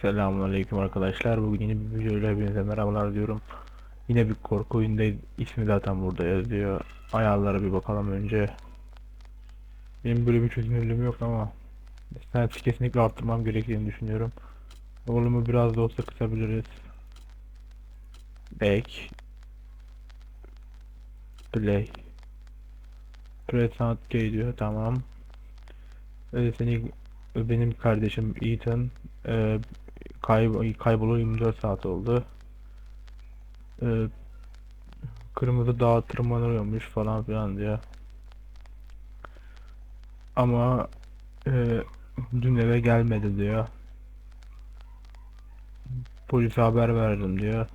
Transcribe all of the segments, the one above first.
Selamünaleyküm arkadaşlar. Bugün yeni bir videoyla hepinize merhabalar diyorum. Yine bir korku oyundayız. İsmi zaten burada yazıyor. Ayarlara bir bakalım önce. Benim böyle bir çözünürlüğüm yok ama sen kesinlikle arttırmam gerektiğini düşünüyorum. Volumu biraz da olsa kısabiliriz. Back. Play. Sound key diyor. Tamam. Ee, seni benim kardeşim Ethan e, kayb kaybolu 24 saat oldu. E, kırmızı dağa tırmanıyormuş falan filan diyor. Ama e, dün eve gelmedi diyor. Polise haber verdim diyor.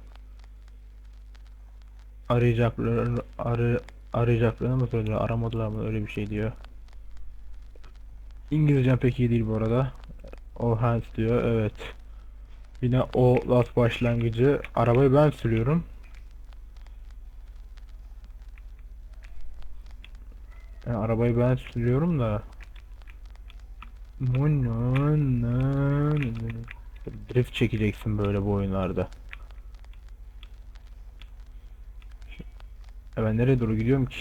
Arayacaklar arı, arayacaklarını mı söylüyor? Aramadılar mı? Öyle bir şey diyor. İngilizcem pek iyi değil bu arada. All hands diyor. Evet. Yine o last başlangıcı. Arabayı ben sürüyorum. Yani arabayı ben sürüyorum da. Drift çekeceksin böyle bu oyunlarda. E ben nereye doğru gidiyorum ki?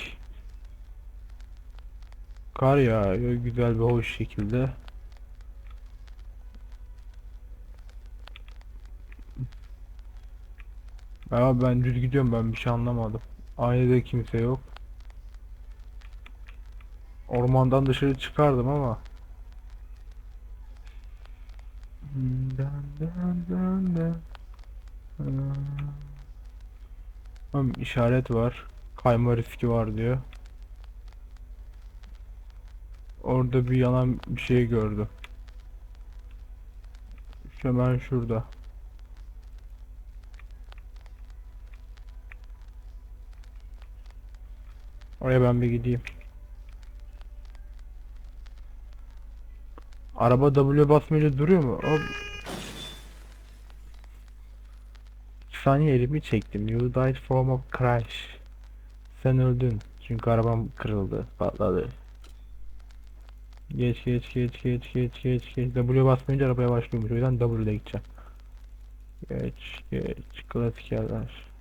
Kar yağıyor güzel bir hoş şekilde. Ya ben düz gidiyorum ben bir şey anlamadım. Aynada kimse yok. Ormandan dışarı çıkardım ama. Tamam, işaret var. Kayma riski var diyor. Orada bir yanan bir şey gördüm. Hemen şurada. Oraya ben bir gideyim. Araba W basmayınca duruyor mu? Hop. İki saniye elimi çektim. You died from a crash. Sen öldün. Çünkü arabam kırıldı, patladı. Geç geç geç geç geç geç geç. W basmayınca arabaya başlıyormuş. O yüzden W ile gideceğim. Geç geç. Klasik yerler.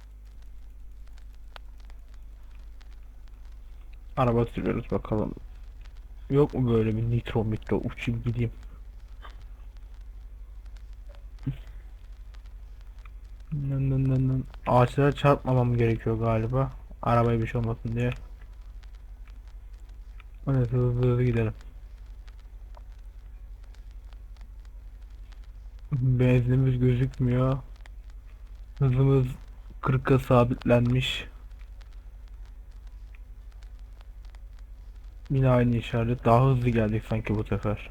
Araba sürüyoruz bakalım. Yok mu böyle bir nitro mitro uçayım gideyim. Nın nın nın nın. Ağaçlara çarpmamam gerekiyor galiba. Arabaya bir şey olmasın diye. Evet hızlı hızlı gidelim. Benzinimiz gözükmüyor. Hızımız 40'a sabitlenmiş. Yine aynı işaret. Daha hızlı geldik sanki bu sefer.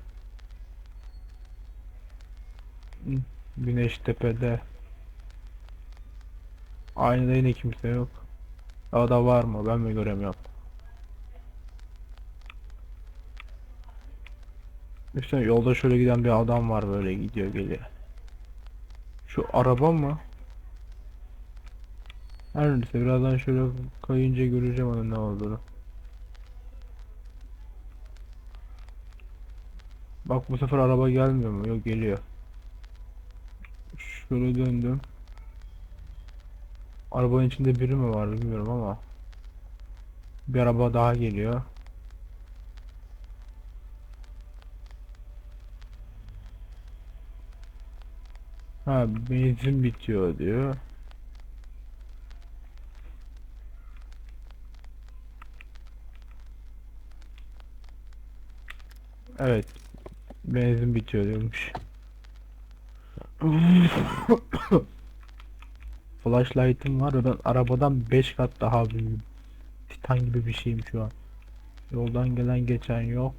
Güneş tepede. Aynada yine kimse yok. Daha da var mı? Ben mi göremiyorum? İşte yolda şöyle giden bir adam var böyle gidiyor geliyor. Şu araba mı? Her neyse birazdan şöyle kayınca göreceğim onun ne olduğunu. Bak bu sefer araba gelmiyor mu? Yok geliyor. Şöyle döndüm. Arabanın içinde biri mi var bilmiyorum ama. Bir araba daha geliyor. Ha benzin bitiyor diyor. Evet. Benzin bitiyor diyormuş. Flashlight'ım var ben arabadan 5 kat daha büyüğüm. Titan gibi bir şeyim şu an. Yoldan gelen geçen yok.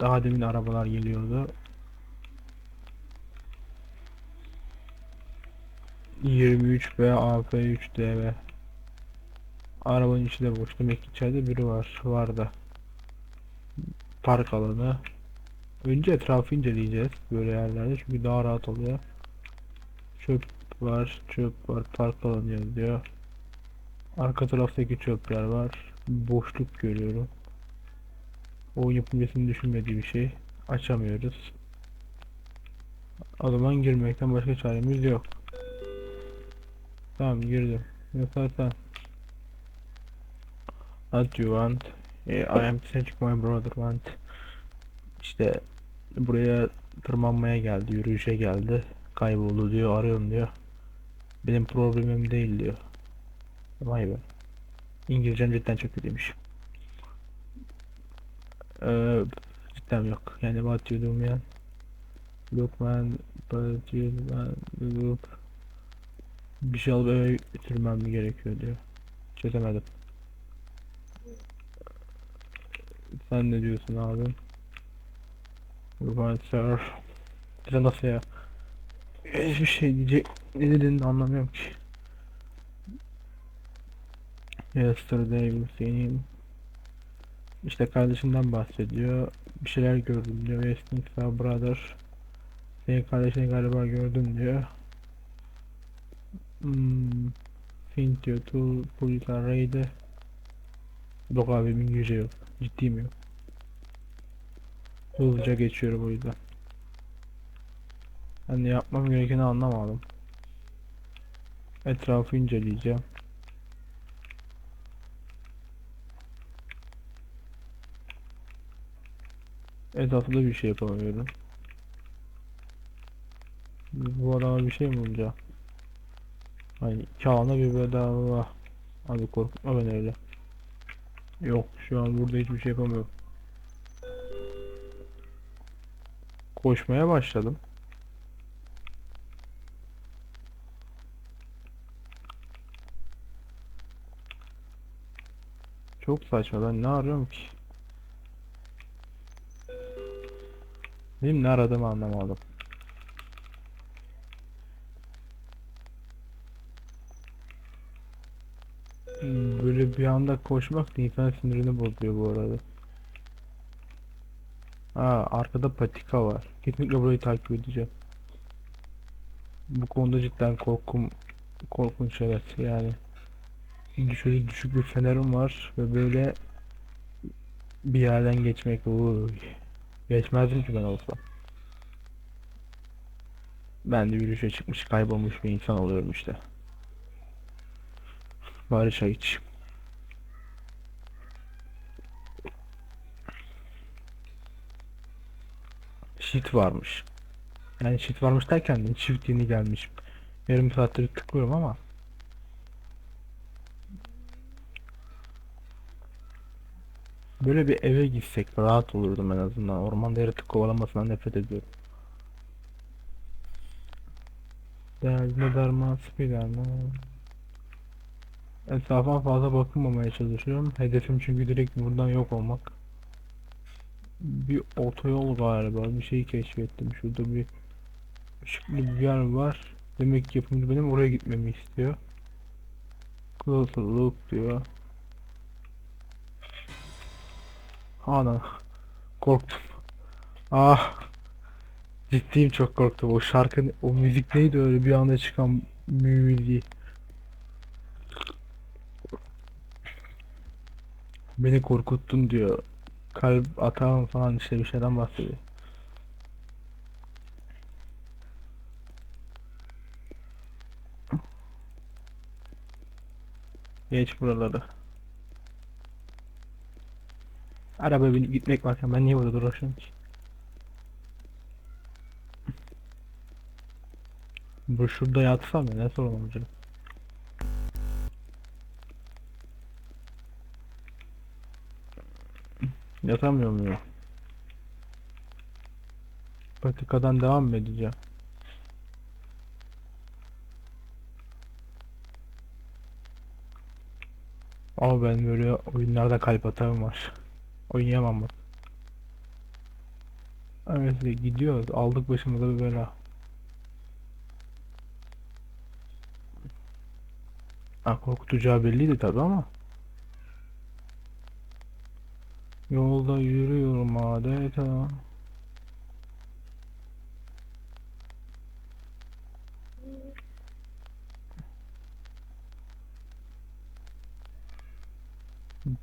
Daha demin arabalar geliyordu. 23 B AP 3 DB. Arabanın içi de boş. Demek ki içeride biri var. Var da. Park alanı. Önce etrafı inceleyeceğiz böyle yerlerde çünkü daha rahat oluyor. Çöp var, çöp var, park alanı yazıyor. Arka taraftaki çöpler var. Boşluk görüyorum. Oyun yapımcısının düşünmediği bir şey. Açamıyoruz. O girmekten başka çaremiz yok. Tamam girdim. Sen. What you want? I am searching my brother want. İşte buraya tırmanmaya geldi, yürüyüşe geldi. Kayboldu diyor, arıyorum diyor. Benim problemim değil diyor. Vay be. İngilizcem cidden çok kötüymüş. Ee, cidden yok. Yani what you do man? Look man, but you man, look. Bir şey alıp eve götürmem gerekiyor diyor. Çözemedim. Sen ne diyorsun abi? Sir. Bize nasıl ya? Hiçbir şey diyecek. Ne dediğini anlamıyorum ki. Yesterday seen him. İşte kardeşinden bahsediyor. Bir şeyler gördüm diyor. Westing Star Brother. Senin kardeşini galiba gördüm diyor. Hmm. Think diyor. Two police are raided. Yok abi İngilizce yok. Ciddiyim yok. Hızlıca geçiyorum o yüzden. Ben de yapmam gerekeni anlamadım. Etrafı inceleyeceğim. Etrafında bir şey yapamıyorum. Bu adama bir şey mi bulacağım? Hani kağına bir bedava. Abi korkutma beni öyle. Yok şu an burada hiçbir şey yapamıyorum. Koşmaya başladım. Çok saçma ben ne arıyorum ki? Benim ne aradığımı anlamadım. Hmm, Böyle bir anda koşmak da insan sinirini bozuyor bu arada. Ha arkada patika var. Kesinlikle burayı takip edeceğim. Bu konuda cidden korkum korkunç evet yani. Şöyle düşük bir fenerim var ve böyle bir yerden geçmek uy. Geçmezdim ki ben olsam. Ben de yürüyüşe çıkmış kaybolmuş bir insan oluyorum işte. Bari çay iç. Shit varmış. Yani shit varmış derken de çift yeni gelmiş. Yarım saattir tıklıyorum ama. Böyle bir eve gitsek rahat olurdum en azından. Ormanda yaratık kovalamasından nefret ediyorum. Değerli derman Spiderman. Etrafa fazla bakınmamaya çalışıyorum. Hedefim çünkü direkt buradan yok olmak. Bir otoyol galiba. Bir şey keşfettim. Şurada bir ışıklı bir yer var. Demek ki yapımcı benim oraya gitmemi istiyor. Closer look diyor. Ana korktum. Ah ciddiyim çok korktum. O şarkı o müzik neydi öyle bir anda çıkan müziği. Beni korkuttun diyor. Kalp atağım falan işte bir şeyden bahsediyor. Geç buraları. Araba binip gitmek varken ben niye burada dolaşıyorum ki? Bu şurada yatsam ya ne sorun olacak? Yatamıyor muyum? Patikadan devam mı edeceğim? Ama ben böyle oyunlarda kalp atağım var. Oynayamam bak. Evet gidiyoruz. Aldık başımıza bir bela. Ha, korkutacağı belliydi tabi ama. Yolda yürüyorum adeta.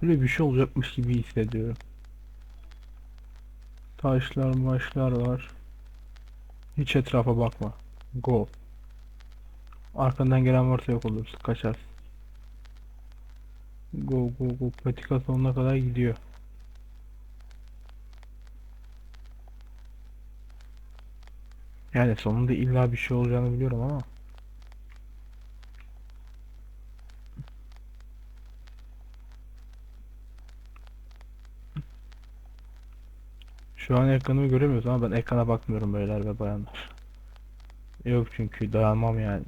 Böyle bir şey olacakmış gibi hissediyorum. Taşlar maşlar var. Hiç etrafa bakma. Go. Arkandan gelen varsa yok olursun. Kaçarsın. Go go go. Patika sonuna kadar gidiyor. Yani sonunda illa bir şey olacağını biliyorum ama. Şu an ekranımı göremiyoruz ama ben ekrana bakmıyorum beyler ve bayanlar. Yok çünkü dayanmam yani.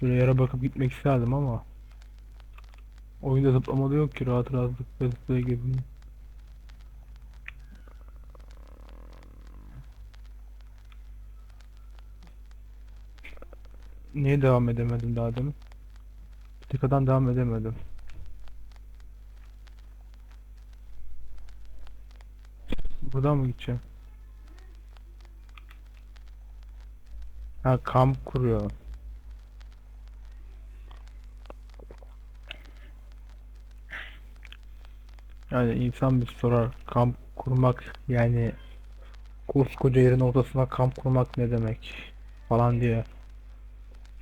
Şöyle yere bakıp gitmek isterdim ama oyunda zıplama da yok ki rahat rahat zıplaya zıplaya gezeyim. Niye devam edemedim daha demin? Patikadan devam edemedim. Buradan mı gideceğim? Ha kamp kuruyor. Yani insan bir sorar kamp kurmak yani koskoca yerin ortasına kamp kurmak ne demek falan diye.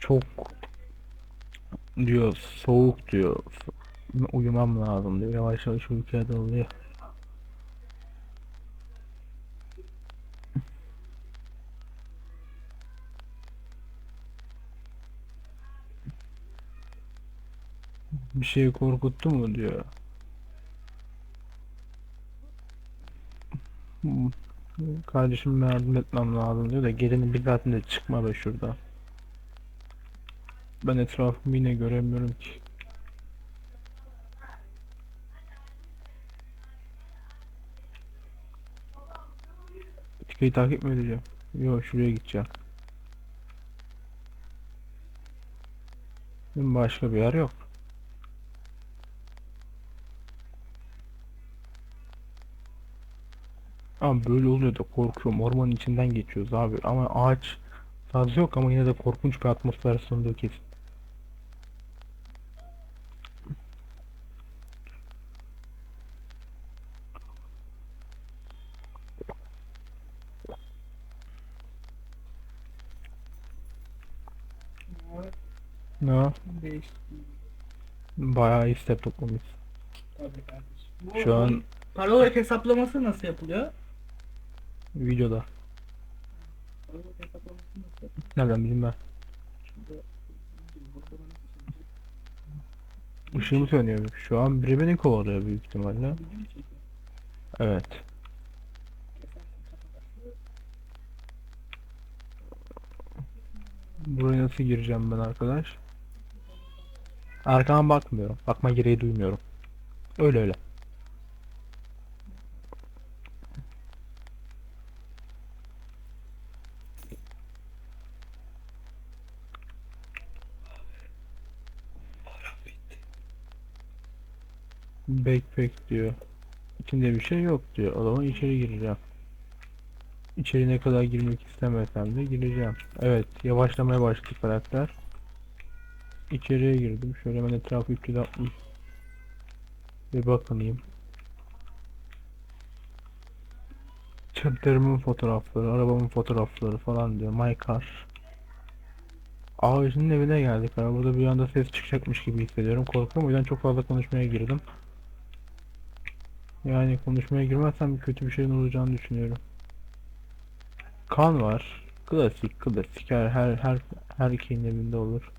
Çok diyor soğuk diyor. Uyumam lazım diyor. Yavaş yavaş uykuya dalıyor. Bir şey korkuttu mu diyor. Kardeşim yardım etmem lazım diyor da gelinin bir saatinde çıkma be şuradan. Ben etrafımı yine göremiyorum ki. Patikayı takip mi edeceğim? Yok şuraya gideceğim. Başka bir yer yok. Ama böyle oluyor da korkuyorum. Ormanın içinden geçiyoruz abi. Ama ağaç tarzı yok ama yine de korkunç bir atmosfer sunduğu kesin. Ne? O? Değişti. Bayağı iyi step toplamış. Tabii kardeşim. Bu Şu an para olarak hesaplaması nasıl yapılıyor? videoda. Para olarak hesaplaması nasıl yapılıyor? Nereden bileyim ben? Şimdi- Işığımı sönüyor. Şu an biri beni kovalıyor büyük ihtimalle. Video mu çekiyor? Evet. Buraya nasıl gireceğim ben arkadaş? Arkama bakmıyorum. Bakma gereği duymuyorum. Öyle öyle. Backpack diyor. İçinde bir şey yok diyor. O zaman içeri gireceğim. İçeri ne kadar girmek istemesem de gireceğim. Evet, yavaşlamaya başladı karakter. İçeriye girdim. Şöyle hemen etrafı 360 bir bakınayım. Çadırımın fotoğrafları, arabamın fotoğrafları falan diyor. My car. Ağacın evine geldik. Abi. Burada bir anda ses çıkacakmış gibi hissediyorum. Korkuyorum. O yüzden çok fazla konuşmaya girdim. Yani konuşmaya girmezsem kötü bir şeyin olacağını düşünüyorum. Kan var. Klasik, klasik. Her her her her evinde olur.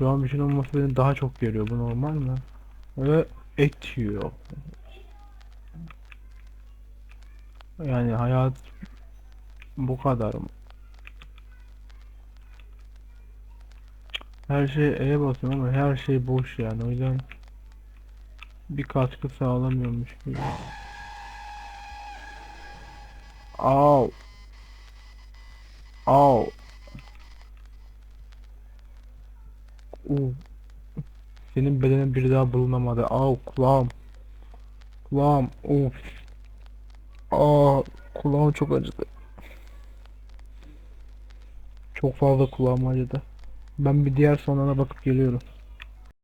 Şu an bir şeyin olması beni daha çok geriyor. Bu normal mi? Ve et yiyor. Yani hayat bu kadar mı? Her şey E'ye basıyorum ama her şey boş yani. O yüzden bir katkı sağlamıyormuş gibi. Au. Au. Senin bedenin bir daha bulunamadı. Au kulağım. Kulağım. Of. Aa kulağım çok acıdı. Çok fazla kulağım acıdı. Ben bir diğer sonuna bakıp geliyorum.